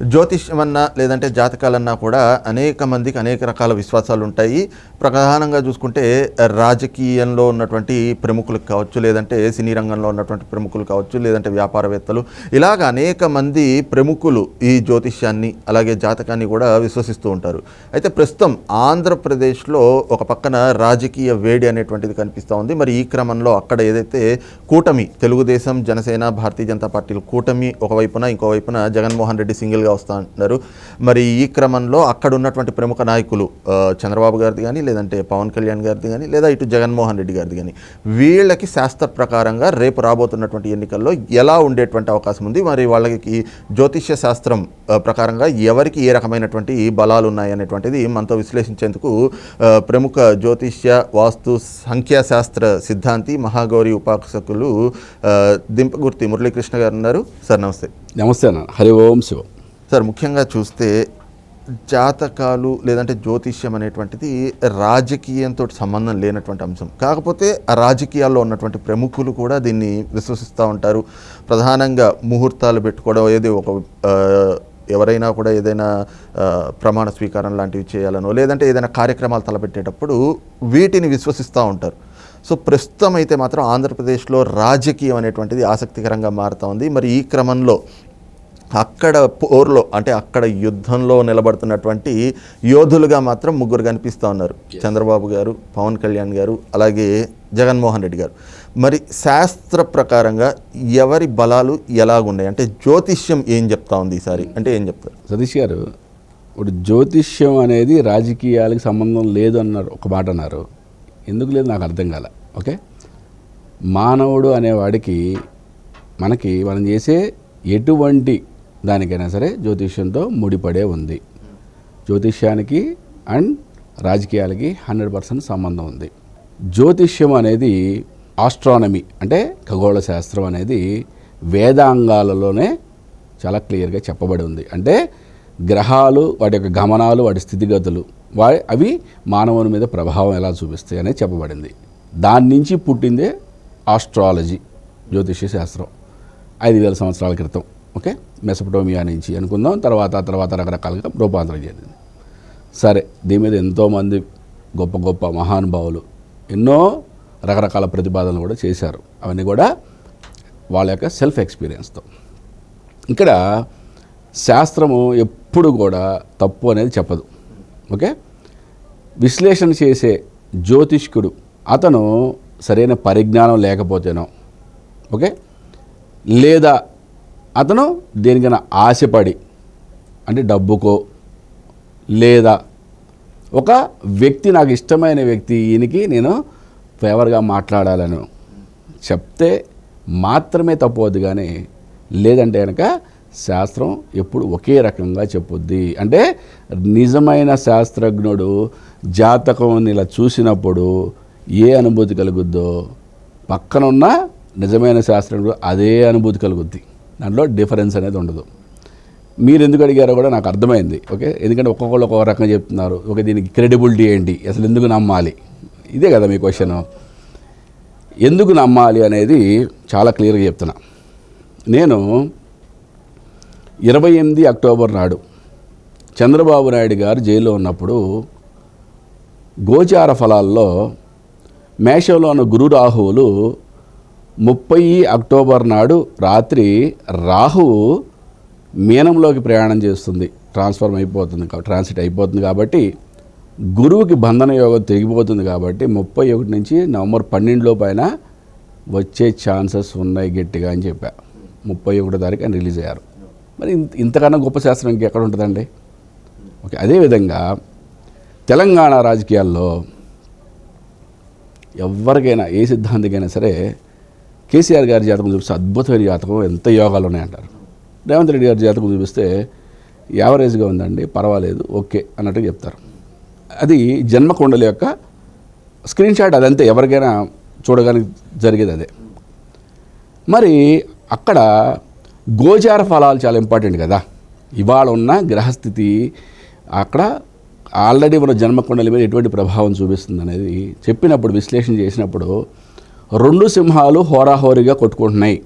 జ్యోతిష్యమన్నా లేదంటే జాతకాలన్నా కూడా అనేక మందికి అనేక రకాల విశ్వాసాలు ఉంటాయి. ప్రధానంగా చూసుకుంటే రాజకీయంలో ఉన్నటువంటి ప్రముఖులకు కావచ్చు లేదంటే సినీ రంగంలో ఉన్నటువంటి ప్రముఖులు కావచ్చు లేదంటే వ్యాపారవేత్తలు ఇలాగ అనేక మంది ప్రముఖులు ఈ జ్యోతిష్యాన్ని అలాగే జాతకాన్ని కూడా విశ్వసిస్తూ ఉంటారు. అయితే ప్రస్తుతం ఆంధ్రప్రదేశ్లో ఒక పక్కన రాజకీయ వేడి అనేటువంటిది కనిపిస్తూ ఉంది. మరి ఈ క్రమంలో అక్కడ ఏదైతే కూటమి తెలుగుదేశం జనసేన భారతీయ జనతా పార్టీలు కూటమి ఒకవైపున ఇంకోవైపున జగన్మోహన్ రెడ్డి సింగిల్గా వస్తా అంటున్నారు. మరి ఈ క్రమంలో అక్కడ ఉన్నటువంటి ప్రముఖ నాయకులు చంద్రబాబు గారిది కానీ లేదంటే పవన్ కళ్యాణ్ గారిది కానీ లేదా ఇటు జగన్మోహన్ రెడ్డి గారిది కానీ వీళ్ళకి శాస్త్ర ప్రకారంగా రేపు రాబోతున్నటువంటి ఎన్నికల్లో ఎలా ఉండేటువంటి అవకాశం ఉంది? మరి వాళ్ళకి జ్యోతిష్య శాస్త్రం ప్రకారంగా ఎవరికి ఏ రకమైనటువంటి బలాలు ఉన్నాయి అనేటువంటిది మనతో విశ్లేషించేందుకు ప్రముఖ జ్యోతిష్య వాస్తు సంఖ్యాశాస్త్ర సిద్ధాంతి మహాగౌరి ఉపాసకులు దింపగుర్తి మురళీకృష్ణ గారు ఉన్నారు. సార్ నమస్తే. నమస్తే అన్న. హరి ఓం శివం. సార్ ముఖ్యంగా చూస్తే జాతకాలు లేదంటే జ్యోతిష్యం అనేటువంటిది రాజకీయంతో సంబంధం లేనటువంటి అంశం. కాకపోతే ఆ రాజకీయాల్లో ఉన్నటువంటి ప్రముఖులు కూడా దీన్ని విశ్వసిస్తూ ఉంటారు. ప్రధానంగా ముహూర్తాలు పెట్టుకోవడం ఏది ఒక ఎవరైనా కూడా ఏదైనా ప్రమాణ స్వీకారం లాంటివి చేయాలనో లేదంటే ఏదైనా కార్యక్రమాలు తలపెట్టేటప్పుడు వీటిని విశ్వసిస్తూ ఉంటారు. సో ప్రస్తుతం అయితే మాత్రం ఆంధ్రప్రదేశ్లో రాజకీయం అనేటువంటిది ఆసక్తికరంగా మారుతూ ఉంది. మరి ఈ క్రమంలో అక్కడ పోర్లో అంటే అక్కడ యుద్ధంలో నిలబడుతున్నటువంటి యోధులుగా మాత్రం ముగ్గురు కనిపిస్తూ ఉన్నారు. చంద్రబాబు గారు పవన్ కళ్యాణ్ గారు అలాగే జగన్మోహన్ రెడ్డి గారు. మరి శాస్త్ర ప్రకారంగా ఎవరి బలాలు ఎలాగున్నాయి? అంటే జ్యోతిష్యం ఏం చెప్తా ఉంది ఈసారి? అంటే ఏం చెప్తారు? సతీష్ గారు ఇప్పుడు జ్యోతిష్యం అనేది రాజకీయాలకు సంబంధం లేదు అన్నారు ఒక మాట అన్నారు. ఎందుకు లేదు? నాకు అర్థం కాల. ఓకే? మానవుడు అనేవాడికి మనకి మనం చేసే ఎటువంటి దానికైనా సరే జ్యోతిష్యంతో ముడిపడే ఉంది. జ్యోతిష్యానికి అండ్ రాజకీయాలకి హండ్రెడ్ పర్సెంట్ సంబంధం ఉంది. జ్యోతిష్యం అనేది ఆస్ట్రానమీ అంటే ఖగోళ శాస్త్రం అనేది వేదాంగాలలోనే చాలా క్లియర్గా చెప్పబడి ఉంది. అంటే గ్రహాలు వాటి యొక్క గమనాలు వాటి స్థితిగతులు వా అవి మానవుని మీద ప్రభావం ఎలా చూపిస్తాయి అనేది చెప్పబడింది. దాని నుంచి పుట్టిందే ఆస్ట్రాలజీ జ్యోతిష్య శాస్త్రం. ఐదు వేల సంవత్సరాల క్రితం. ఓకే? మెసపటోమియా నుంచి అనుకుందాం. తర్వాత తర్వాత రకరకాలుగా రూపాంతరం చెందింది. సరే దీని మీద ఎంతోమంది గొప్ప గొప్ప మహానుభావులు ఎన్నో రకరకాల ప్రతిపాదనలు కూడా చేశారు. అవన్నీ కూడా వాళ్ళ యొక్క సెల్ఫ్ ఎక్స్పీరియన్స్తో. ఇక్కడ శాస్త్రము ఎప్పుడు కూడా తప్పు అనేది చెప్పదు. ఓకే? విశ్లేషణ చేసే జ్యోతిష్కుడు అతను సరైన పరిజ్ఞానం లేకపోతేనో ఓకే? లేదా అతను దేనికైనా ఆశపడి అంటే డబ్బుకో లేదా ఒక వ్యక్తి నాకు ఇష్టమైన వ్యక్తి ఈయనకి నేను ఫేవర్గా మాట్లాడాలను. చెప్తే మాత్రమే తప్పవద్దు కానీ లేదంటే కనుక శాస్త్రం ఎప్పుడు ఒకే రకంగా చెప్పొద్ది. అంటే నిజమైన శాస్త్రజ్ఞుడు జాతకం ఇలా చూసినప్పుడు ఏ అనుభూతి కలుగుద్దో పక్కన ఉన్న నిజమైన శాస్త్రజ్ఞుడు అదే అనుభూతి కలుగుద్ది. దాంట్లో డిఫరెన్స్ అనేది ఉండదు. మీరు ఎందుకు అడిగారో కూడా నాకు అర్థమైంది ఓకే? ఎందుకంటే ఒక్కొక్కళ్ళు ఒక్కొక్క రకంగా చెప్తున్నారు ఓకే దీనికి క్రెడిబిలిటీ ఏంటి? అసలు ఎందుకు నమ్మాలి? ఇదే కదా మీ క్వశ్చన్. ఎందుకు నమ్మాలి అనేది చాలా క్లియర్గా చెప్తున్నా. నేను ఇరవై ఎనిమిది అక్టోబర్ నాడు చంద్రబాబు నాయుడు గారు జైల్లో ఉన్నప్పుడు గోచార ఫలాల్లో మేషంలో ఉన్న గురు రాహువులు ముప్పై అక్టోబర్ నాడు రాత్రి రాహువు మీనంలోకి ప్రయాణం చేస్తుంది. ట్రాన్స్ఫర్మ్ అయిపోతుంది ట్రాన్స్లేట్ ట్రాన్సిట్ అయిపోతుంది కాబట్టి గురువుకి బంధన యోగం తెగిపోతుంది కాబట్టి ముప్పై ఒకటి నుంచి నవంబర్ పన్నెండులో పైన వచ్చే ఛాన్సెస్ ఉన్నాయి గట్టిగా అని చెప్పా. ముప్పై ఒకటో తారీఖు ఆయన రిలీజ్ అయ్యారు. మరి ఇంత ఇంతకన్నా గొప్ప శాస్త్రం ఇంకెక్కడ ఉంటుందండి? ఓకే అదేవిధంగా తెలంగాణ రాజకీయాల్లో ఎవరికైనా ఏ సిద్ధాంతికైనా సరే కేసీఆర్ గారి జాతకం చూపిస్తే అద్భుతమైన జాతకం ఎంత యోగాలు ఉన్నాయంటారు. రేవంత్ రెడ్డి గారి జాతకం చూపిస్తే యావరేజ్గా ఉందండి పర్వాలేదు ఓకే అన్నట్టు చెప్తారు. అది జన్మకొండల యొక్క స్క్రీన్ షాట్ అదంతే ఎవరికైనా చూడగానే జరిగేది అదే. మరి అక్కడ గోచార ఫలాలు చాలా ఇంపార్టెంట్ కదా. ఇవాళ ఉన్న గ్రహస్థితి అక్కడ ఆల్రెడీ మన జన్మకొండల మీద ఎటువంటి ప్రభావం చూపిస్తుంది అనేది చెప్పినప్పుడు విశ్లేషణ చేసినప్పుడు రెండు సింహాలు హోరాహోరీగా కొట్టుకుంటున్నాయి.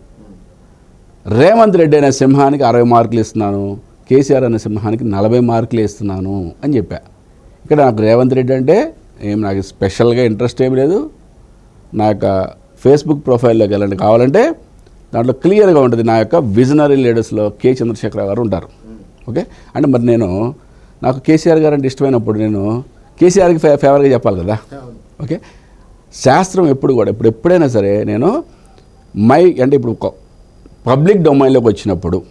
రేవంత్ రెడ్డి అనే సింహానికి అరవై మార్కులు ఇస్తున్నాను కేసీఆర్ అనే సింహానికి నలభై మార్కులు ఇస్తున్నాను అని చెప్పా. ఇక్కడ నాకు రేవంత్ రెడ్డి అంటే ఏం నాకు స్పెషల్గా ఇంట్రెస్ట్ ఏమి లేదు. నా యొక్క ఫేస్బుక్ ప్రొఫైల్లోకి వెళ్ళండి కావాలంటే దాంట్లో క్లియర్గా ఉంటుంది నా యొక్క విజనరీ లీడర్స్లో కె చంద్రశేఖరరావు గారు ఉంటారు. ఓకే? అంటే మరి నేను నాకు కేసీఆర్ గారు అంటే ఇష్టమైనప్పుడు నేను కేసీఆర్కి ఫే ఫేవర్గా చెప్పాలి కదా. ఓకే? శాస్త్రం ఎప్పుడు కూడా ఇప్పుడు ఎప్పుడైనా సరే నేను మై అంటే ఇప్పుడు పబ్లిక్ డొమైన్లోకి వచ్చినప్పుడు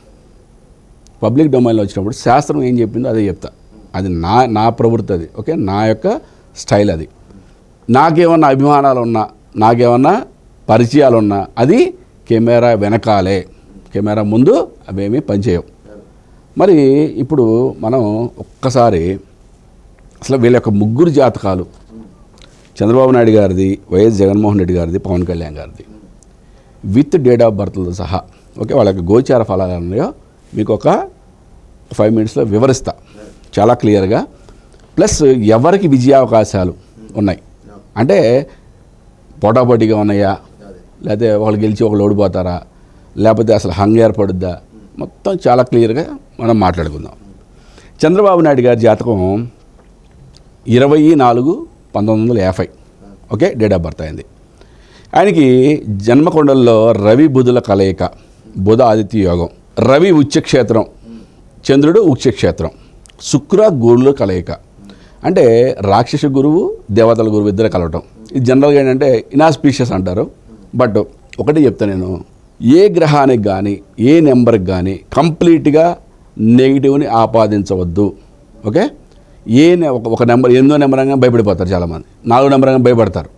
పబ్లిక్ డొమైన్లో వచ్చినప్పుడు శాస్త్రం ఏం చెప్పిందో అదే చెప్తా. అది నా నా ప్రవృత్తి అది ఓకే? నా యొక్క స్టైల్ అది. నాకేమన్నా అభిమానాలు ఉన్నా నాకేమన్నా పరిచయాలు ఉన్నా అది కెమెరా వెనకాలే. కెమెరా ముందు అవేమీ పనిచేయవు. మరి ఇప్పుడు మనం ఒక్కసారి అసలు వీళ్ళ యొక్క ముగ్గురు జాతకాలు చంద్రబాబు నాయుడు గారిది వైఎస్ జగన్మోహన్ రెడ్డి గారిది పవన్ కళ్యాణ్ గారిది. విత్ డేట్ ఆఫ్ బర్త్లతో సహా. ఓకే వాళ్ళ గోచార ఫలాలు ఉన్నాయో మీకు ఒక ఫైవ్ మినిట్స్లో వివరిస్తా. చాలా క్లియర్గా. ప్లస్ ఎవరికి విజయావకాశాలు ఉన్నాయి? అంటే పోటాపోటీగా ఉన్నాయా? లేకపోతే వాళ్ళు గెలిచి ఒకళ్ళు ఓడిపోతారా? లేకపోతే అసలు హంగ్ ఏర్పడుద్దా? మొత్తం చాలా క్లియర్గా మనం మాట్లాడుకుందాం. చంద్రబాబు నాయుడు గారి జాతకం ఇరవై నాలుగు పంతొమ్మిది వందల యాభై. ఓకే డేట్ ఆఫ్ బర్త్ అయింది. ఆయనకి జన్మకొండల్లో రవి బుధుల కలయిక బుధ ఆదిత్య యోగం రవి ఉచ్చక్షేత్రం చంద్రుడు ఉచ్చక్షేత్రం శుక్ర గురుల కలయిక. అంటే రాక్షస గురువు దేవతల గురువు ఇద్దరు కలవటం. ఇది జనరల్గా ఏంటంటే ఇనాస్పీషియస్ అంటారు. బట్ ఒకటి చెప్తా నేను ఏ గ్రహానికి కానీ ఏ నెంబర్కి కానీ కంప్లీట్గా నెగిటివ్ని ఆపాదించవద్దు. ఓకే? ఏ ఒక- ఒక నెంబర్ ఎనిమిదో నెంబర్ అనగా భయపడిపోతారు చాలామంది. నాలుగో నెంబర్ అనగా భయపడతారు.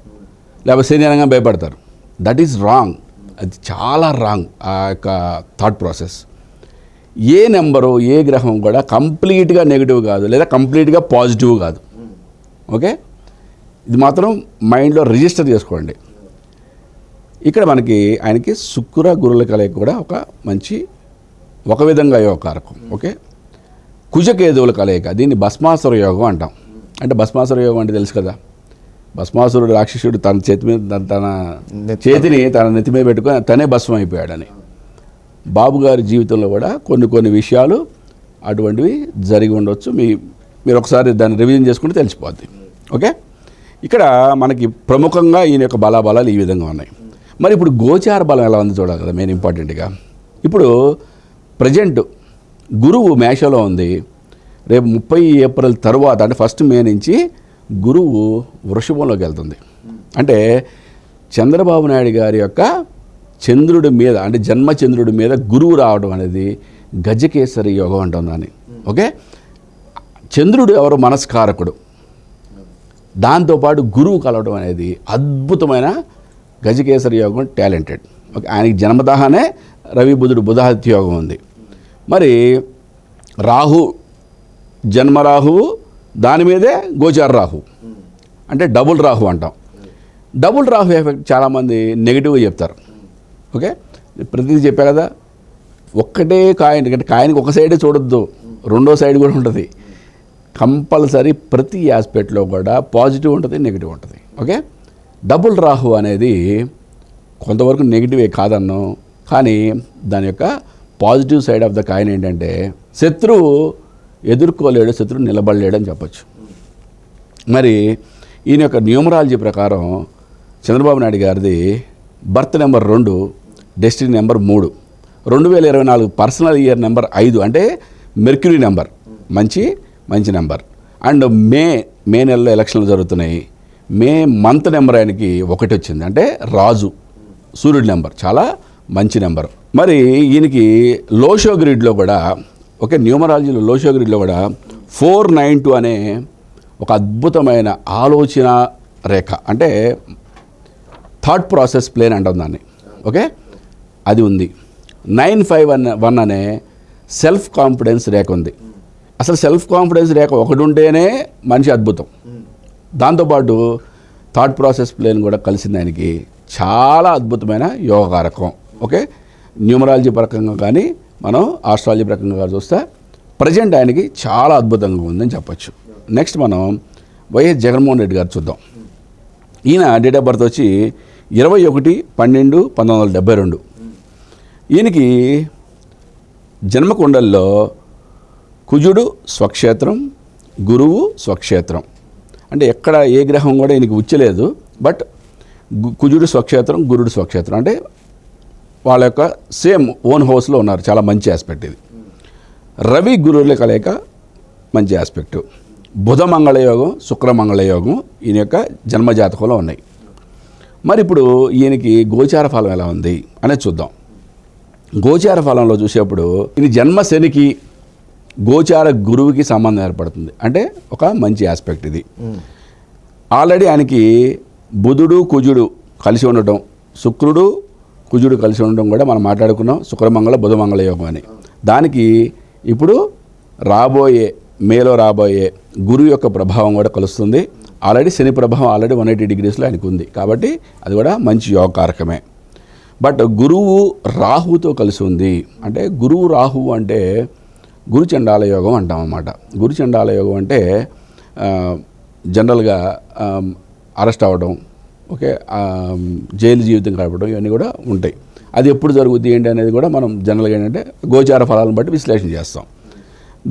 లేకపోతే శని అనగా భయపడతారు. దట్ ఈస్ రాంగ్ అది చాలా రాంగ్ ఆ యొక్క థాట్ ప్రాసెస్ ఏ నెంబరు ఏ గ్రహం కూడా కంప్లీట్గా నెగిటివ్ కాదు లేదా కంప్లీట్గా పాజిటివ్ కాదు. ఓకే? ఇది మాత్రం మైండ్లో రిజిస్టర్ చేసుకోండి. ఇక్కడ మనకి ఆయనకి శుక్ర గురుల కలయిక కూడా ఒక మంచి ఒక విధంగా యోగకారకం ఓకే? కుజకేతువుల కలయిక దీన్ని భస్మాసుర యోగం అంటాం. అంటే భస్మాసుర యోగం అంటే తెలుసు కదా. భస్మాసురుడు రాక్షసుడు తన చేతి మీద తన- చేతిని తన నెత్తి మీద పెట్టుకొని తనే భస్మం అయిపోయాడని బాబు గారి జీవితంలో కూడా కొన్ని కొన్ని విషయాలు అటువంటివి జరిగి ఉండొచ్చు. మీ మీరు ఒకసారి దాన్ని రివిజన్ చేసుకుంటే తెలిసిపోద్ది. ఓకే? ఇక్కడ మనకి ప్రముఖంగా ఈయన యొక్క బలాబలాలు ఈ విధంగా ఉన్నాయి. మరి ఇప్పుడు గోచార బలం ఎలా ఉంది చూడాలి కదా మెయిన్ ఇంపార్టెంట్గా. ఇప్పుడు ప్రజెంట్ గురువు మేషలో ఉంది. రేపు ముప్పై ఏప్రిల్ తర్వాత అంటే ఫస్ట్ మే నుంచి గురువు వృషభంలోకి వెళ్తుంది. అంటే చంద్రబాబు నాయుడు గారి యొక్క చంద్రుడి మీద అంటే జన్మచంద్రుడి మీద గురువు రావడం అనేది గజకేసరి యోగం అంటుంది దాన్ని ఓకే? చంద్రుడు ఎవరు? మనస్కారకుడు. దాంతోపాటు గురువు కలవడం అనేది అద్భుతమైన గజకేసరి యోగం టాలెంటెడ్. ఓకే? ఆయనకి జన్మతహానే రవి బుధుడు బుధాదిత్య యోగం ఉంది. మరి రాహు జన్మరాహువు దాని మీదే గోచార రాహు. అంటే డబుల్ రాహు అంటాం. డబుల్ రాహు ఎఫెక్ట్ చాలామంది నెగిటివ్గా చెప్తారు. ఓకే? ప్రతిదీ చెప్పా కదా? ఒక్కటే కాయిన్ అంటే కాయిన్కి ఒక సైడే చూడొద్దు. రెండో సైడ్ కూడా ఉంటుంది. కంపల్సరీ ప్రతి ఆస్పెక్ట్లో కూడా పాజిటివ్ ఉంటుంది నెగిటివ్ ఉంటుంది. ఓకే? డబుల్ రాహు అనేది కొంతవరకు నెగిటివే కాదన్నాం. కానీ దాని యొక్క positive side of the coin ఏంటంటే శత్రువు ఎదుర్కోలేడు శత్రువు నిలబడలేడు అని చెప్పచ్చు. మరి ఈయన యొక్క న్యూమరాలజీ ప్రకారం చంద్రబాబు నాయుడు గారిది బర్త్ నెంబర్ రెండు డెస్టినీ నెంబర్ మూడు. రెండు వేల ఇరవై నాలుగు పర్సనల్ ఇయర్ నెంబర్ ఐదు అంటే మెర్క్యూరీ నెంబర్. మంచి మంచి నెంబర్. అండ్ మే మే నెలలో ఎలక్షన్లు జరుగుతున్నాయి. మే మంత్ నెంబర్ ఆయనకి ఒకటి వచ్చింది. అంటే రాజు సూర్యుడి నెంబర్. చాలా మంచి నెంబర్. మరి ఈయనకి లోషో గ్రిడ్లో కూడా ఓకే న్యూమరాలజీలో లోషో గ్రిడ్లో కూడా ఫోర్ నైన్ టూ అనే ఒక అద్భుతమైన ఆలోచన రేఖ అంటే థాట్ ప్రాసెస్ ప్లేన్ అంటాం దాన్ని. ఓకే? అది ఉంది. నైన్ ఫైవ్ వన్ వన్ అనే సెల్ఫ్ కాన్ఫిడెన్స్ రేఖ ఉంది. అసలు సెల్ఫ్ కాన్ఫిడెన్స్ రేఖ ఒకటి ఉంటేనే మనిషి అద్భుతం. దాంతోపాటు థాట్ ప్రాసెస్ ప్లేన్ కూడా కలిసింది ఆయనకి. చాలా అద్భుతమైన యోగకారకం ఓకే? న్యూమరాలజీ పరకంగా కానీ మనం ఆస్ట్రాలజీ పరకంగా కానీ చూస్తే ప్రజెంట్ ఆయనకి చాలా అద్భుతంగా ఉందని చెప్పచ్చు. నెక్స్ట్ మనం వైఎస్ జగన్మోహన్ రెడ్డి గారు చూద్దాం. ఈయన డేట్ ఆఫ్ బర్త్ వచ్చి ఇరవై ఒకటి పన్నెండు పంతొమ్మిది వందల డెబ్బై రెండు. ఈయనకి జన్మకుండల్లో కుజుడు స్వక్షేత్రం గురువు స్వక్షేత్రం. అంటే ఎక్కడ ఏ గ్రహం కూడా ఈయనకి ఉచ్చలేదు బట్ కుజుడు స్వక్షేత్రం గురుడు స్వక్షేత్రం. అంటే వాళ్ళ యొక్క సేమ్ ఓన్ హౌస్లో ఉన్నారు. చాలా మంచి ఆస్పెక్ట్ ఇది. రవి గురువుల కలయిక మంచి ఆస్పెక్టు బుధ మంగళ యోగం శుక్ర మంగళ యోగం ఈయన యొక్క జన్మజాతకంలో ఉన్నాయి. మరి ఇప్పుడు ఈయనకి గోచార ఫలం ఎలా ఉంది అనేది చూద్దాం. గోచార ఫలంలో చూసేప్పుడు ఇది జన్మ శనికి గోచార గురువుకి సంబంధం ఏర్పడుతుంది. అంటే ఒక మంచి ఆస్పెక్ట్ ఇది. ఆల్రెడీ ఆయనకి బుధుడు కుజుడు కలిసి ఉండటం శుక్రుడు కుజుడు కలిసి ఉండడం కూడా మనం మాట్లాడుకున్నాం. శుక్రమంగళ బుధమంగళ యోగం అని దానికి ఇప్పుడు రాబోయే మేలో రాబోయే గురువు యొక్క ప్రభావం కూడా కలుస్తుంది. ఆల్రెడీ శని ప్రభావం ఆల్రెడీ వన్ ఎయిటీ డిగ్రీస్లో ఆయనకు ఉంది. కాబట్టి అది కూడా మంచి యోగకారకమే బట్ గురువు రాహుతో కలిసి ఉంది. అంటే గురువు రాహువు అంటే గురుచండాల యోగం అంటాం అన్నమాట. యోగం అంటే జనరల్గా అరెస్ట్ అవ్వడం ఓకే జైలు జీవితం గడపడం ఇవన్నీ కూడా ఉంటాయి. అది ఎప్పుడు జరుగుద్ది ఏంటి అనేది కూడా మనం జనరల్గా ఏంటంటే గోచార ఫలాలను బట్టి విశ్లేషణ చేస్తాం.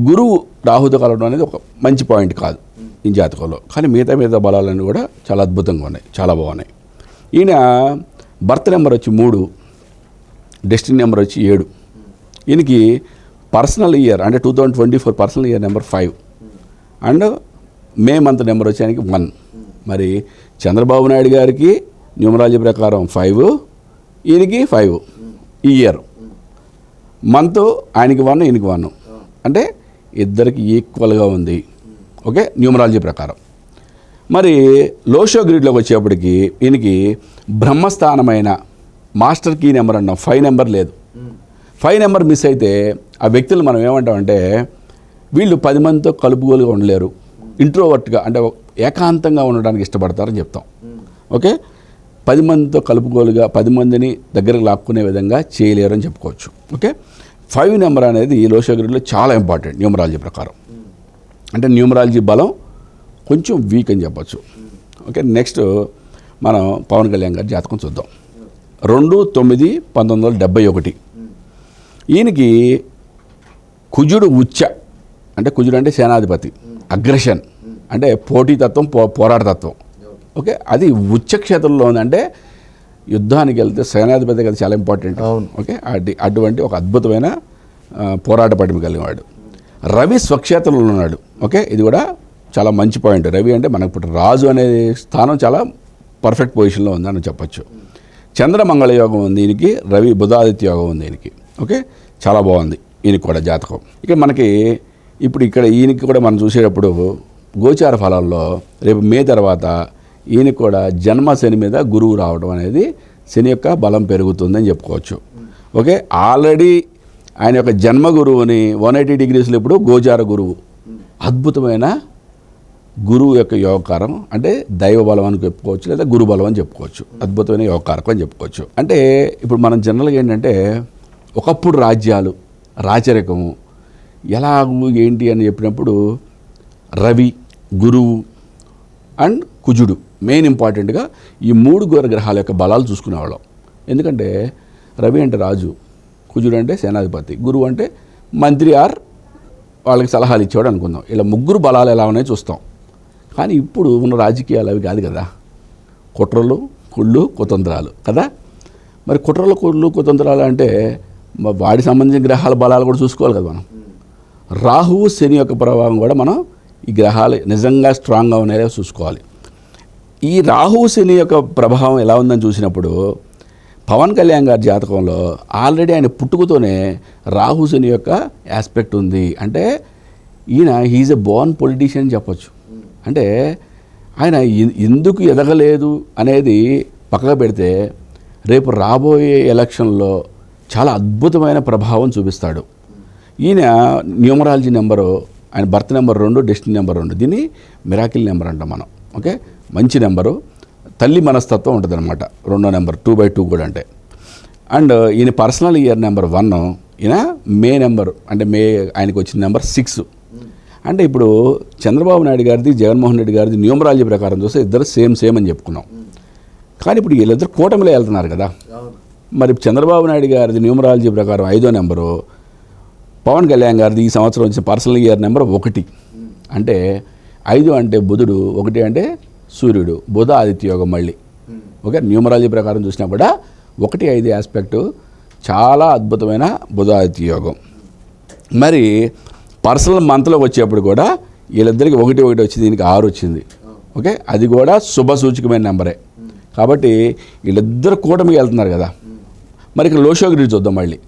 గురువు రాహుతో కలవడం అనేది ఒక మంచి పాయింట్ కాదు ఈ జాతకంలో. కానీ మిగతా మిగతా బలాలన్నీ కూడా చాలా అద్భుతంగా ఉన్నాయి చాలా బాగున్నాయి. ఈయన బర్త్ నెంబర్ వచ్చి మూడు డెస్టినీ నెంబర్ వచ్చి ఏడు. ఈయనకి పర్సనల్ ఇయర్ అంటే two thousand twenty four personal year number five and May month number వచ్చి ఆయనకి వన్ మరి చంద్రబాబు నాయుడు గారికి న్యూమరాలజీ ప్రకారం ఫైవ్ ఈయనకి ఫైవ్ ఈ ఇయర్ మంత్ ఆయనకి వన్ ఈయనకి వన్ అంటే ఇద్దరికి ఈక్వల్గా ఉంది. ఓకే న్యూమరాలజీ ప్రకారం. మరి లోషో గ్రిడ్లోకి వచ్చేప్పటికి ఈయనకి బ్రహ్మస్థానమైన మాస్టర్ కీ నెంబర్ అన్నాం. ఫైవ్ నెంబర్ లేదు. ఫైవ్ నెంబర్ మిస్ అయితే ఆ వ్యక్తులు మనం ఏమంటామంటే వీళ్ళు పది మందితో కలుపుగోలుగా ఉండలేరు. ఇంట్రోవర్ట్గా అంటే ఏకాంతంగా ఉండడానికి ఇష్టపడతారని చెప్తాం. ఓకే? పది మందితో కలుపుగోలుగా పది మందిని దగ్గరకు లాక్కునే విధంగా చేయలేరు అని చెప్పుకోవచ్చు. ఓకే? ఫైవ్ నెంబర్ అనేది ఈ లోషోగ్రిడ్లో చాలా ఇంపార్టెంట్ న్యూమరాలజీ ప్రకారం. అంటే న్యూమరాలజీ బలం కొంచెం వీక్ అని చెప్పచ్చు. ఓకే? నెక్స్ట్ మనం పవన్ కళ్యాణ్ గారి జాతకం చూద్దాం. రెండు తొమ్మిది పంతొమ్మిది వందల డెబ్బై ఒకటి. ఈయనకి కుజుడు ఉచ్చ. అంటే కుజుడు అంటే సేనాధిపతి. అగ్రెషన్. అంటే పోటీతత్వం పో పోరాటతత్వం. ఓకే? అది ఉచ్చ క్షేత్రంలో ఉందంటే యుద్ధానికి వెళ్తే సేనాధిపతి కదా చాలా ఇంపార్టెంట్. ఓకే? అటు అటువంటి ఒక అద్భుతమైన పోరాట పటిమ కలిగినవాడు. రవి స్వక్షేత్రంలో ఉన్నాడు. ఓకే? ఇది కూడా చాలా మంచి పాయింట్. రవి అంటే మనకు ఇప్పుడు రాజు అనే స్థానం చాలా పర్ఫెక్ట్ పొజిషన్లో ఉందని చెప్పొచ్చు. చంద్రమంగళ యోగం ఉంది ఈయనకి రవి బుధాదిత్య యోగం ఉంది ఈయనకి ఓకే? చాలా బాగుంది. ఈయనకి కూడా జాతకం. ఇక మనకి ఇప్పుడు ఇక్కడ ఈయనకి కూడా మనం చూసేటప్పుడు గోచార ఫలాల్లో రేపు మే తర్వాత ఈయనకి కూడా జన్మ శని మీద గురువు రావడం అనేది శని యొక్క బలం పెరుగుతుందని చెప్పుకోవచ్చు. ఓకే? ఆల్రెడీ ఆయన యొక్క జన్మ గురువుని వన్ ఎయిటీ డిగ్రీస్లో ఇప్పుడు గోచార గురువు. అద్భుతమైన గురువు యొక్క యోగకారం అంటే దైవ బలం అని చెప్పుకోవచ్చు లేదా గురు బలం అని చెప్పుకోవచ్చు. అద్భుతమైన యోగకారకం అని చెప్పుకోవచ్చు. అంటే ఇప్పుడు మనం జనరల్గా ఏంటంటే ఒకప్పుడు రాజ్యాలు రాచరికము ఎలాగూ ఏంటి అని చెప్పినప్పుడు రవి గురువు అండ్ కుజుడు. మెయిన్ ఇంపార్టెంట్గా ఈ మూడు గోర గ్రహాల యొక్క బలాలు చూసుకునేవాళ్ళం. ఎందుకంటే రవి అంటే రాజు కుజుడు అంటే సేనాధిపతి గురువు అంటే మంత్రి ఆర్ వాళ్ళకి సలహాలు ఇచ్చేవాడు అనుకుందాం. ఇలా ముగ్గురు బలాలు ఎలా ఉన్నాయో చూస్తాం. కానీ ఇప్పుడు ఉన్న రాజకీయాలు అవి కాదు కదా. కుట్రలు కుళ్ళు కుతంత్రాలు కదా. మరి కుట్రలు కుళ్ళు కుతంత్రాలు అంటే వాడి వాడికి సంబంధించిన గ్రహాల బలాలు కూడా చూసుకోవాలి కదా మనం. రాహువు శని యొక్క ప్రభావం కూడా మనం ఈ గ్రహాలు నిజంగా స్ట్రాంగ్గా ఉన్నాయో చూసుకోవాలి. ఈ రాహువు శని యొక్క ప్రభావం ఎలా ఉందని చూసినప్పుడు పవన్ కళ్యాణ్ గారి జాతకంలో ఆల్రెడీ ఆయన పుట్టుకతోనే రాహు శని యొక్క ఆస్పెక్ట్ ఉంది. అంటే ఈయన హీజ్ ఎ బోర్న్ పొలిటీషియన్ చెప్పొచ్చు. అంటే ఆయన ఎందుకు ఎదగలేదు అనేది పక్కకు పెడితే రేపు రాబోయే ఎలక్షన్లో చాలా అద్భుతమైన ప్రభావం చూపిస్తాడు. ఈయన న్యూమరాలజీ నెంబరు ఆయన బర్త్ నెంబర్ రెండు డెస్టినీ నెంబర్ రెండు. దీన్ని మిరాకిల్ నెంబర్ అంటాం మనం. ఓకే? మంచి నెంబరు. తల్లి మనస్తత్వం ఉంటుంది అనమాట రెండో నెంబర్ టూ బై టూ కూడా అంటే. అండ్ ఈయన పర్సనల్ ఇయర్ నెంబర్ వన్. ఈయన మే నెంబర్. అంటే మే ఆయనకు వచ్చిన నెంబర్ సిక్స్. అంటే ఇప్పుడు చంద్రబాబు నాయుడు గారిది జగన్మోహన్ రెడ్డి గారిది న్యూమరాలజీ ప్రకారం చూస్తే ఇద్దరు సేమ్ సేమ్ అని చెప్పుకున్నాం. కానీ ఇప్పుడు వీళ్ళిద్దరు కూటమిలో వెళ్తున్నారు కదా. మరి చంద్రబాబు నాయుడు గారిది న్యూమరాలజీ ప్రకారం ఐదో నెంబరు పవన్ కళ్యాణ్ గారిది ఈ సంవత్సరం వచ్చిన పర్సనల్ ఇయర్ నెంబర్ ఒకటి. అంటే ఐదు అంటే బుధుడు ఒకటి అంటే సూర్యుడు బుధ ఆదిత్య యోగం మళ్ళీ. ఓకే? న్యూమరాలజీ ప్రకారం చూసినా కూడా ఒకటి ఐదు ఆస్పెక్టు చాలా అద్భుతమైన బుధ ఆదిత్య యోగం. మరి పర్సనల్ మంత్లో వచ్చేప్పుడు కూడా వీళ్ళిద్దరికి ఒకటి ఒకటి వచ్చి దీనికి ఆరు వచ్చింది. ఓకే? అది కూడా శుభ సూచకమైన నెంబరే. కాబట్టి వీళ్ళిద్దరు కూటమికి వెళ్తున్నారు కదా. మరి ఇక్కడ లోషో చూద్దాం మళ్ళీ.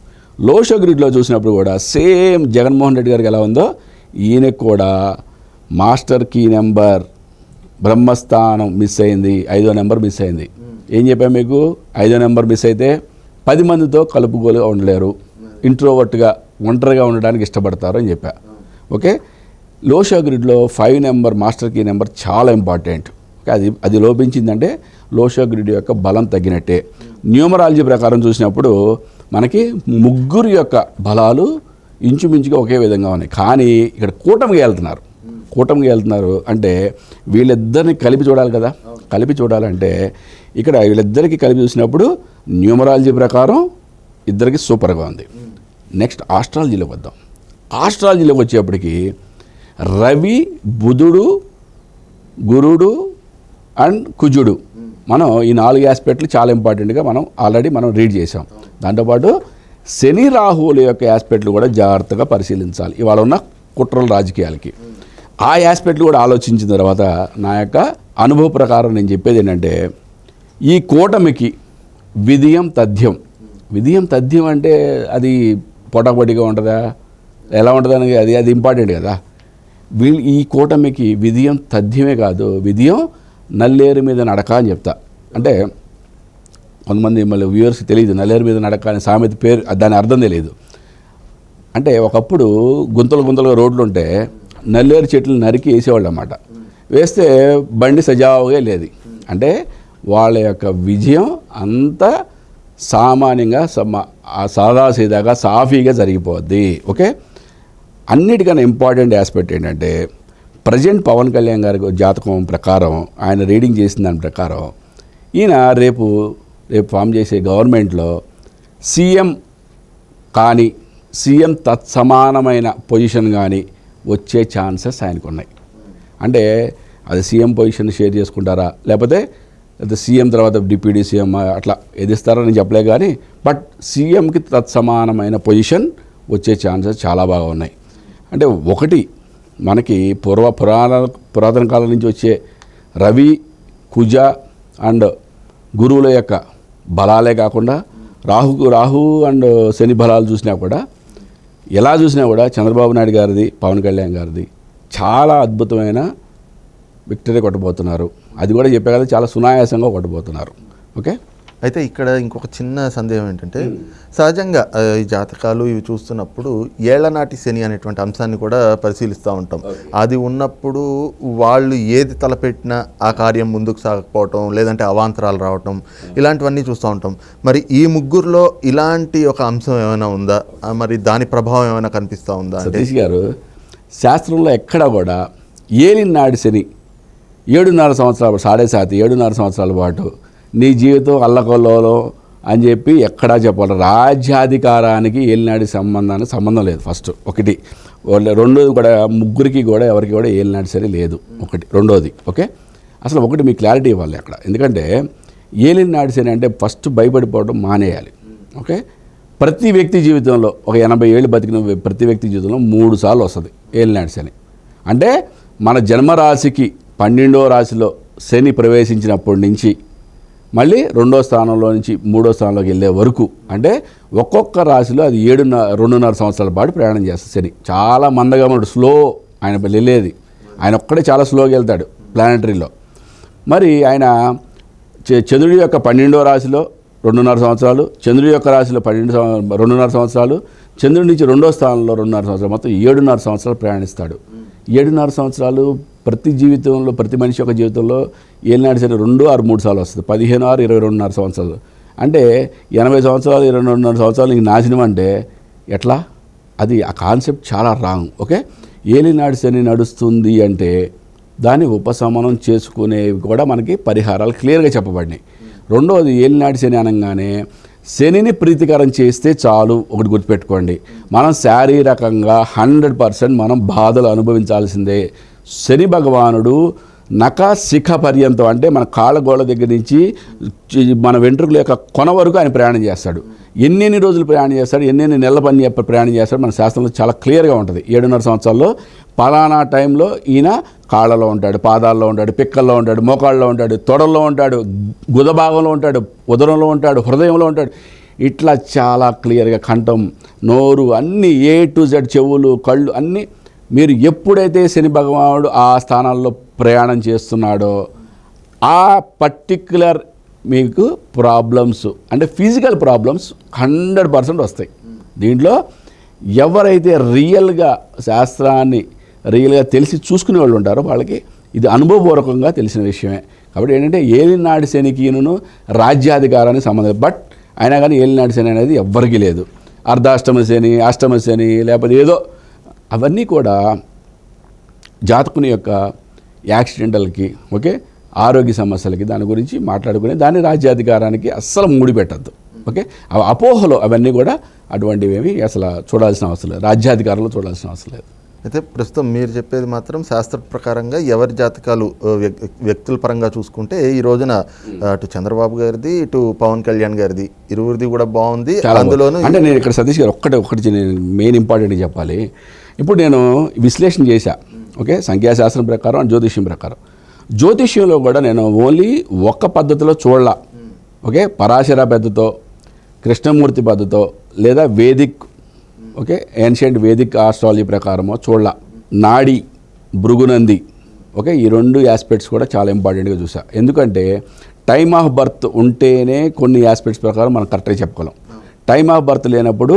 లోషో గ్రిడ్లో చూసినప్పుడు కూడా సేమ్ జగన్మోహన్ రెడ్డి గారికి ఎలా ఉందో ఈయనకు కూడా మాస్టర్ కీ నెంబర్ బ్రహ్మస్థానం మిస్ అయింది ఐదో నెంబర్ మిస్ అయింది. ఏం చెప్పాను మీకు? ఐదో నెంబర్ మిస్ అయితే పది మందితో కలుపుకోలుగా ఉండలేరు ఇంట్రోవర్ట్గా ఒంటరిగా ఉండడానికి ఇష్టపడతారు అని చెప్పా. Okay? Lo Shu గ్రిడ్లో five number master key number చాలా ఇంపార్టెంట్. అది అది లోపించిందంటే లోషో గ్రిడ్ యొక్క బలం తగ్గినట్టే. న్యూమరాలజీ ప్రకారం చూసినప్పుడు మనకి ముగ్గురు యొక్క బలాలు ఇంచుమించుగా ఒకే విధంగా ఉన్నాయి. కానీ ఇక్కడ కూటమికి వెళ్తున్నారు. కూటమికి వెళ్తున్నారు అంటే వీళ్ళిద్దరిని కలిపి చూడాలి కదా. కలిపి చూడాలంటే ఇక్కడ వీళ్ళిద్దరికి కలిపి చూసినప్పుడు న్యూమరాలజీ ప్రకారం ఇద్దరికి సూపర్గా ఉంది. నెక్స్ట్ ఆస్ట్రాలజీలోకి వద్దాం. ఆస్ట్రాలజీలోకి వచ్చేప్పటికి రవి బుధుడు గురుడు అండ్ కుజుడు. మనం ఈ నాలుగు ఆస్పెక్ట్లు చాలా ఇంపార్టెంట్గా మనం ఆల్రెడీ మనం రీడ్ చేసాం దాంతోపాటు శని రాహువుల యొక్క యాస్పెక్ట్లు కూడా జాగ్రత్తగా పరిశీలించాలి. ఇవాళ ఉన్న కుట్రల రాజకీయాలకి. ఆ యాస్పెక్ట్లు కూడా ఆలోచించిన తర్వాత నా యొక్క అనుభవ ప్రకారం నేను చెప్పేది ఏంటంటే ఈ కూటమికి విధియం తథ్యం. విధియం తథ్యం అంటే అది పొటపొటిగా ఉంటుందా? ఎలా ఉంటుందని అది అది ఇంపార్టెంట్ కదా. వీళ్ళు ఈ కూటమికి విధియం తథ్యమే కాదు విధియం నల్లేరు మీద నడక అని చెప్తా. అంటే కొంతమంది మళ్ళీ వ్యూవర్స్కి తెలియదు నల్లేరు మీద నడక అనే సామెత పేరు దాని అర్థం తెలియదు. అంటే ఒకప్పుడు గుంతలు గుంతలుగా రోడ్లు ఉంటే నల్లేరు చెట్లు నరికి వేసేవాళ్ళు అన్నమాట. వేస్తే బండి సజావుగా లేదు అంటే వాళ్ళ యొక్క విజయం అంత సామాన్యంగా సమ- సాదాసీదాగా సాఫీగా జరిగిపోద్ది. ఓకే? అన్నిటికన్నా ఇంపార్టెంట్ ఆస్పెక్ట్ ఏంటంటే ప్రజెంట్ పవన్ కళ్యాణ్ గారి జాతకం ప్రకారం ఆయన రీడింగ్ చేసిన దాని ప్రకారం ఈయన రేపు రేపు ఫామ్ చేసే గవర్నమెంట్లో సీఎం కానీ సీఎం తత్సమానమైన పొజిషన్ కానీ వచ్చే ఛాన్సెస్ ఆయనకు ఉన్నాయి. అంటే అది సీఎం పొజిషన్ షేర్ చేసుకుంటారా? లేకపోతే లేకపోతే సీఎం తర్వాత డిప్యూటీ సీఎం అట్లా ఎదిస్తారని చెప్పలే కానీ బట్ సీఎంకి తత్సమానమైన పొజిషన్ వచ్చే ఛాన్సెస్ చాలా బాగా ఉన్నాయి. అంటే ఒకటి మనకి పూర్వ పురాణ పురాతన కాలం నుంచి వచ్చే రవి కుజ అండ్ గురువుల యొక్క బలాలే కాకుండా రాహుకు రాహు అండ్ శని బలాలు చూసినా కూడా ఎలా చూసినా కూడా చంద్రబాబు నాయుడు గారిది పవన్ కళ్యాణ్ గారిది చాలా అద్భుతమైన విక్టరీ కొట్టబోతున్నారు. అది కూడా చెప్పే కదా చాలా సునాయాసంగా కొట్టబోతున్నారు. ఓకే? అయితే ఇక్కడ ఇంకొక చిన్న సందేహం ఏంటంటే సహజంగా ఈ జాతకాలు ఇవి చూస్తున్నప్పుడు ఏళ్ళనాటి శని అనేటువంటి అంశాన్ని కూడా పరిశీలిస్తూ ఉంటాం. అది ఉన్నప్పుడు వాళ్ళు ఏది తలపెట్టినా ఆ కార్యం ముందుకు సాగకపోవటం లేదంటే అవాంతరాలు రావటం ఇలాంటివన్నీ చూస్తూ ఉంటాం. మరి ఈ ముగ్గురులో ఇలాంటి ఒక అంశం ఏమైనా ఉందా? మరి దాని ప్రభావం ఏమైనా కనిపిస్తూ ఉందా? సతీష్ గారు శాస్త్రంలో ఎక్కడా కూడా ఏలిన నాడి శని ఏడున్నర సంవత్సరాల సాడే సాతి ఏడున్నర సంవత్సరాల పాటు నీ జీవితం అల్లకొల్లలో అని చెప్పి ఎక్కడా చెప్పాలి. రాజ్యాధికారానికి ఏలినాడి సంబంధానికి సంబంధం లేదు ఫస్ట్ ఒకటి. రెండోది కూడా ముగ్గురికి కూడా ఎవరికి కూడా ఏలినాడి సరే లేదు. ఒకటి రెండోది ఓకే? అసలు ఒకటి మీ క్లారిటీ ఇవ్వాలి అక్కడ. ఎందుకంటే ఏలినాడి సరే అంటే ఫస్ట్ భయపడిపోవడం మానేయాలి ఓకే? ప్రతి వ్యక్తి జీవితంలో ఒక ఎనభై ఏళ్ళు బతికిన ప్రతి వ్యక్తి జీవితంలో మూడు సార్లు వస్తుంది ఏలినాడు శని అంటే మన జన్మరాశికి పన్నెండో రాశిలో శని ప్రవేశించినప్పటి నుంచి మళ్ళీ రెండో స్థానంలో నుంచి మూడో స్థానంలోకి వెళ్ళే వరకు అంటే ఒక్కొక్క రాశిలో అది ఏడున్నర రెండున్నర సంవత్సరాల పాటు ప్రయాణం చేస్తుంది శని. చాలా మందగా ఉన్నాడు స్లో ఆయన వెళ్ళేది. ఆయన ఒక్కడే చాలా స్లోగా వెళ్తాడు ప్లానటరీలో. మరి ఆయన చ- చంద్రుడి యొక్క పన్నెండో రాశిలో రెండున్నర సంవత్సరాలు చంద్రుడి యొక్క రాశిలో పన్నెండు రెండున్నర సంవత్సరాలు చంద్రుడి నుంచి రెండో స్థానంలో రెండున్నర సంవత్సరాలు మొత్తం ఏడున్నర సంవత్సరాలు ప్రయాణిస్తాడు. ఏడున్నర సంవత్సరాలు ప్రతి జీవితంలో ప్రతి మనిషి యొక్క జీవితంలో ఏనాడు సరే రెండు ఆరు మూడు సార్లు వస్తుంది. పదిహేను ఆరు ఇరవై రెండున్నర సంవత్సరాలు. అంటే ఎనభై సంవత్సరాలు ఇరవై రెండున్నర సంవత్సరాలు నీకు నాశనం అంటే ఎట్లా? అది ఆ కాన్సెప్ట్ చాలా రాంగ్ ఓకే? ఏలినాడు శని నడుస్తుంది అంటే దాన్ని ఉపశమనం చేసుకునేవి కూడా మనకి పరిహారాలు క్లియర్గా చెప్పబడినాయి. రెండవది ఏలినాడు శని అనగానే శనిని ప్రీతికరం చేస్తే చాలు ఒకటి గుర్తుపెట్టుకోండి. మనం శారీరకంగా హండ్రెడ్ పర్సెంట్ మనం బాధలు అనుభవించాల్సిందే. శని భగవానుడు నక శిఖ పర్యంతం అంటే మన కాళ్ళగోళ్ళ దగ్గర నుంచి మన వెంట్రుకల యొక్క కొన వరకు ఆయన ప్రయాణం చేస్తాడు. ఎన్నెన్ని రోజులు ప్రయాణం చేస్తాడు ఎన్నెన్ని నెలల పని చెప్ప- ప్రయాణం చేస్తాడు మన శాస్త్రంలో చాలా క్లియర్గా ఉంటుంది. ఏడున్నర సంవత్సరాల్లో పలానా టైంలో ఈయన కాళ్ళలో ఉంటాడు పాదాల్లో ఉంటాడు పిక్కల్లో ఉంటాడు మోకాళ్ళలో ఉంటాడు తొడల్లో ఉంటాడు గుద భాగంలో ఉంటాడు ఉదరంలో ఉంటాడు హృదయంలో ఉంటాడు. ఇట్లా చాలా క్లియర్గా కంఠం నోరు అన్ని ఏ టు జెడ్ చెవులు కళ్ళు అన్నీ మీరు ఎప్పుడైతే శని భగవానుడు ఆ స్థానాల్లో ప్రయాణం చేస్తున్నాడో ఆ పర్టిక్యులర్ మీకు ప్రాబ్లమ్స్ అంటే ఫిజికల్ ప్రాబ్లమ్స్ హండ్రెడ్ పర్సెంట్ వస్తాయి. దీంట్లో ఎవరైతే రియల్గా శాస్త్రాన్ని రియల్గా తెలిసి చూసుకునే వాళ్ళు ఉంటారో వాళ్ళకి ఇది అనుభవపూర్వకంగా తెలిసిన విషయమే. కాబట్టి ఏంటంటే ఏలినాటి శనికిను రాజ్యాధికారానికి సంబంధం బట్ అయినా కానీ ఏలినాటి శని అనేది ఎవ్వరికీ లేదు. అర్ధాష్టమ శని అష్టమ శని లేకపోతే ఏదో అవన్నీ కూడా జాతకుని యొక్క యాక్సిడెంటల్కి ఓకే ఆరోగ్య సమస్యలకి దాని గురించి మాట్లాడుకుని దాని రాజ్యాధికారానికి అస్సలు ముడిపెట్టద్దు ఓకే. ఆ అపోహలు అవన్నీ కూడా అటువంటివి ఏమి అసలు చూడాల్సిన అవసరం లేదు. రాజ్యాధికారంలో చూడాల్సిన అవసరం లేదు. అయితే ప్రస్తుతం మీరు చెప్పేది మాత్రం శాస్త్ర ప్రకారంగా ఎవరి జాతకాలు వ్యక్తుల పరంగా చూసుకుంటే ఈ రోజున అటు చంద్రబాబు గారిది ఇటు పవన్ కళ్యాణ్ గారిది ఇరువురిది కూడా బాగుంది. అందులోనూ. అంటే నేను ఇక్కడ సతీష్ గారు ఒక్కటే ఒక్కటి నేను మెయిన్ ఇంపార్టెంట్ చెప్పాలి. ఇప్పుడు నేను విశ్లేషణ చేశా ఓకే? సంఖ్యాశాస్త్రం ప్రకారం అండ్ జ్యోతిష్యం ప్రకారం. జ్యోతిష్యంలో కూడా నేను ఓన్లీ ఒక్క పద్ధతిలో చూడాల ఓకే? పరాశర పెద్దతో కృష్ణమూర్తి పద్ధతో లేదా Vedic okay? Ancient Vedic astrology ప్రకారమో చూడాల. నాడి భృగునంది ఓకే? ఈ రెండు ఆస్పెక్ట్స్ కూడా చాలా ఇంపార్టెంట్గా చూసా ఎందుకంటే టైమ్ ఆఫ్ బర్త్ ఉంటేనే కొన్ని ఆస్పెక్ట్స్ ప్రకారం మనం కరెక్ట్గా చెప్పగలం టైమ్ ఆఫ్ బర్త్ లేనప్పుడు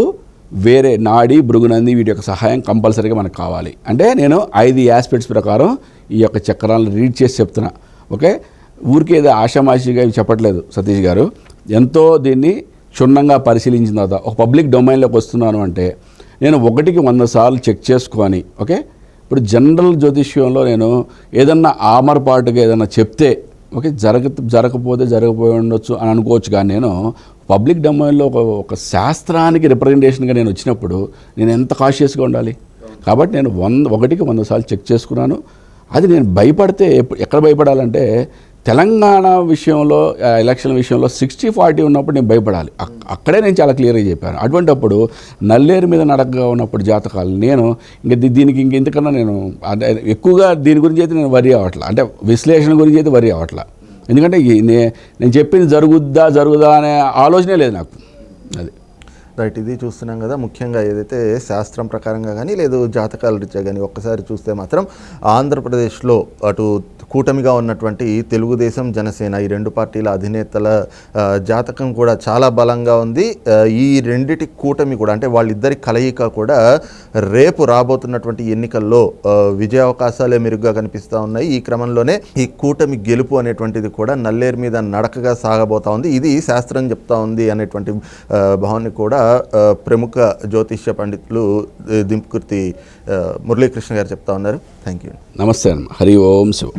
వేరే నాడి భృగునంది వీటి యొక్క సహాయం కంపల్సరీగా మనకు కావాలి. అంటే నేను ఐదు ఆస్పెక్ట్స్ ప్రకారం ఈ యొక్క చక్రాలను రీడ్ చేసి చెప్తున్నా. ఓకే? ఊరికే ఏదో ఆషామాషిగా ఇవి చెప్పట్లేదు సతీష్ గారు. ఎంతో దీన్ని క్షుణ్ణంగా పరిశీలించిన తర్వాత ఒక పబ్లిక్ డొమైన్లోకి వస్తున్నాను అంటే నేను ఒకటికి వంద సార్లు చెక్ చేసుకొని ఓకే? ఇప్పుడు జనరల్ జ్యోతిష్యంలో నేను ఏదన్నా ఆమరపాటుగా ఏదన్నా చెప్తే ఓకే జరగ జరగకపోతే జరగపోయి ఉండొచ్చు అని అనుకోవచ్చు కానీ నేను పబ్లిక్ డొమైన్లో ఒక ఒక శాస్త్రానికి రిప్రజెంటేషన్గా నేను వచ్చినప్పుడు నేను ఎంత కాషియస్గా ఉండాలి? కాబట్టి నేను వంద ఒకటికి వంద సార్లు చెక్ చేసుకున్నాను. అది నేను భయపడితే ఎక్కడ భయపడాలంటే తెలంగాణ విషయంలో ఎలక్షన్ విషయంలో సిక్స్టీ ఫార్టీ ఉన్నప్పుడు నేను భయపడాలి. అక్కడే నేను చాలా క్లియర్గా చెప్పాను. అటువంటప్పుడు నల్లేరు మీద నడకగా ఉన్నప్పుడు జాతకాలు నేను ఇంక దీనికి ఇంక ఇంతకన్నా నేను అదే ఎక్కువగా దీని గురించి అయితే నేను వరి అవ్వట్లా. అంటే విశ్లేషణ గురించి అయితే వరి అవ్వట్లా. ఎందుకంటే నేను చెప్పింది జరుగుద్దా జరుగుదా అనే ఆలోచనే లేదు నాకు. అది. రైట్ ఇది చూస్తున్నాం కదా. ముఖ్యంగా ఏదైతే శాస్త్రం ప్రకారంగా కానీ లేదు జాతకాల రీత్యా కానీ ఒక్కసారి చూస్తే మాత్రం ఆంధ్రప్రదేశ్లో అటు కూటమిగా ఉన్నటువంటి తెలుగుదేశం జనసేన ఈ రెండు పార్టీల అధినేతల జాతకం కూడా చాలా బలంగా ఉంది. ఈ రెండిటి కూటమి కూడా అంటే వాళ్ళిద్దరి కలయిక కూడా రేపు రాబోతున్నటువంటి ఎన్నికల్లో విజయ అవకాశాలే మెరుగ్గా కనిపిస్తూ ఉన్నాయి. ఈ క్రమంలోనే ఈ కూటమి గెలుపు అనేటువంటిది కూడా నల్లేరు మీద నడకగా సాగబోతా ఉంది. ఇది శాస్త్రం చెప్తా ఉంది అనేటువంటి భావాన్ని కూడా ప్రముఖ జ్యోతిష్య పండితులు దింపుకృతి దింపుకుర్తి మురళీకృష్ణ గారు చెప్తా ఉన్నారు. థ్యాంక్ యూ నమస్తే హరి ఓం శివ.